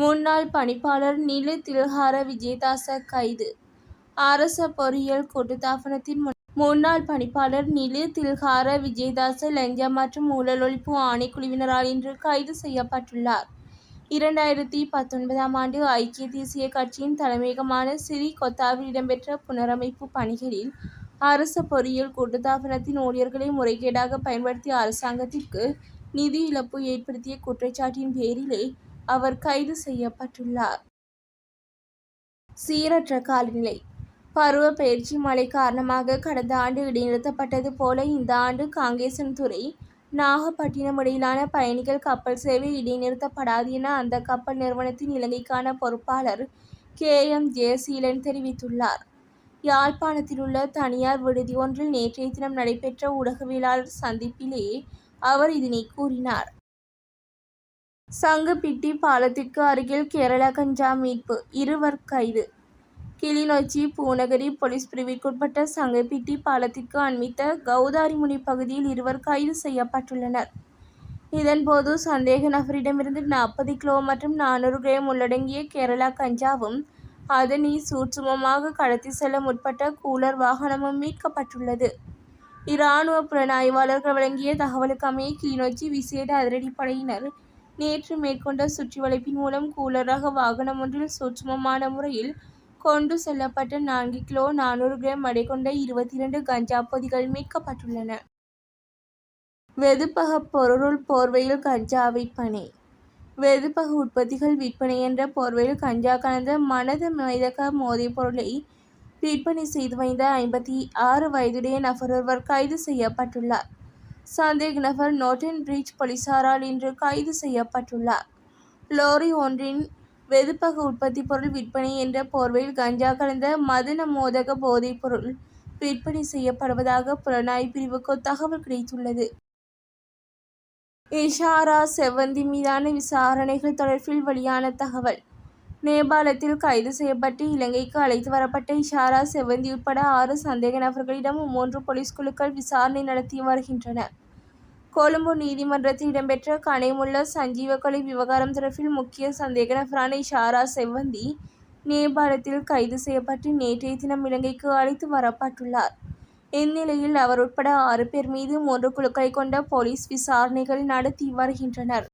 முன்னாள் பணிப்பாளர் நிலு தில்ஹார விஜயதாச கைது அரச பொறியியல் கூட்டுத்தாபனத்தின் முன்னாள் பணிப்பாளர் நிலு தில்ஹார விஜயதாச லஞ்சம் மற்றும் ஊழல் ஒழிப்பு ஆணைக்குழுவினரால் இன்று கைது செய்யப்பட்டுள்ளார். இரண்டாயிரத்தி பத்தொன்பதாம் ஆண்டு ஐக்கிய தேசிய கட்சியின் தலைமையகமான சிறி கொத்தாவில் இடம்பெற்ற புனரமைப்பு பணிகளில் அரச பொறியியல் கூட்டுத்தாபனத்தின் ஊழியர்களை முறைகேடாக பயன்படுத்திய அரசாங்கத்திற்கு நிதி இழப்பு ஏற்படுத்திய குற்றச்சாட்டின் பேரிலே அவர் கைது செய்யப்பட்டுள்ளார். சீரற்ற காலநிலை பருவ பெயர்ச்சி மழை காரணமாக கடந்த ஆண்டு இடைநிறுத்தப்பட்டது போல இந்த ஆண்டு காங்கேசன்துறை நாகப்பட்டினம் இடையிலான பயணிகள் கப்பல் சேவை இடைநிறுத்தப்படாது என அந்த கப்பல் நிறுவனத்தின் இலங்கைக்கான பொறுப்பாளர் கே. எம். ஜெயசீலன் தெரிவித்துள்ளார். யாழ்ப்பாணத்திலுள்ள தனியார் விடுதி ஒன்றில் நேற்றைய தினம் நடைபெற்ற ஊடகவியலாளர் சந்திப்பிலேயே அவர் இதனை கூறினார். சங்குப்பிட்டி பாலத்திற்கு அருகில் கேரளா கஞ்சா மீட்பு இருவர் கைது கிளிநொச்சி பூநகரி போலீஸ் பிரிவிற்குட்பட்ட சங்குப்பிட்டி பாலத்திற்கு அண்மித்த கௌதாரிமுனி பகுதியில் இருவர் கைது செய்யப்பட்டுள்ளனர். இதன்போது சந்தேக நபரிடமிருந்து நாற்பது கிலோ மற்றும் நானூறு கிராம் உள்ளடங்கிய கேரளா கஞ்சாவும் அதனை சூட்சுமமாக கடத்தி செல்ல முற்பட்ட கூலர் வாகனமும் மீட்கப்பட்டுள்ளது. இராணுவ புலனாய்வாளர்கள் வழங்கிய தகவலுக்கமைய கிளிநொச்சி விசேட அதிரடிப்படையினர் நேற்று மேற்கொண்ட சுற்றிவளைப்பின் மூலம் கூலராக வாகனம் ஒன்றில் சூட்சமமான முறையில் கொண்டு செல்லப்பட்ட நான்கு கிலோ நானூறு கிராம் எடை கொண்ட இருபத்தி இரண்டு கஞ்சா பொதிகள் மீட்கப்பட்டுள்ளன. வெதுப்பக பொருள் போர்வையில் கஞ்சா விற்பனை வெதுப்பக உற்பத்திகள் விற்பனை என்ற போர்வையில் கஞ்சா கலந்த மனத மைதக மோதிய பொருளை விற்பனை செய்து வந்த ஐம்பத்தி ஆறு வயதுடைய நபரொருவர் கைது செய்யப்பட்டுள்ளார். சந்தேக நபர் நோட்டன் பிரிட்ஜ் போலீசாரால் இன்று கைது செய்யப்பட்டுள்ளார். லோரி ஒன்றின் வெதுப்பக உற்பத்தி பொருள் விற்பனை என்ற போர்வையில் கஞ்சா கலந்த மதன மோதக போதைப்பொருள் விற்பனை செய்யப்படுவதாக புலனாய் பிரிவுக்கு தகவல் கிடைத்துள்ளது. இஷாரா செவந்தி மீதான விசாரணைகள் தொடர்பில் வெளியான தகவல் நேபாளத்தில் கைது செய்யப்பட்டு இலங்கைக்கு அழைத்து வரப்பட்ட இஷாரா செவந்தி உட்பட ஆறு சந்தேக நபர்களிடம் மூன்று போலீஸ் குழுக்கள் விசாரணை நடத்தி வருகின்றன. கொழும்பு நீதிமன்றத்தில் இடம்பெற்ற கனைமுள்ள சஞ்சீவ கொலை விவகாரம் தொடர்பில் முக்கிய சந்தேக நபரான இஷாரா செவந்தி நேபாளத்தில் கைது செய்யப்பட்டு நேற்றைய தினம் இலங்கைக்கு அழைத்து வரப்பட்டுள்ளார். இந்நிலையில் அவர் உட்பட ஆறு பேர் மீது மூன்று குழுக்களை கொண்ட போலீஸ் விசாரணைகள் நடத்தி வருகின்றனர்.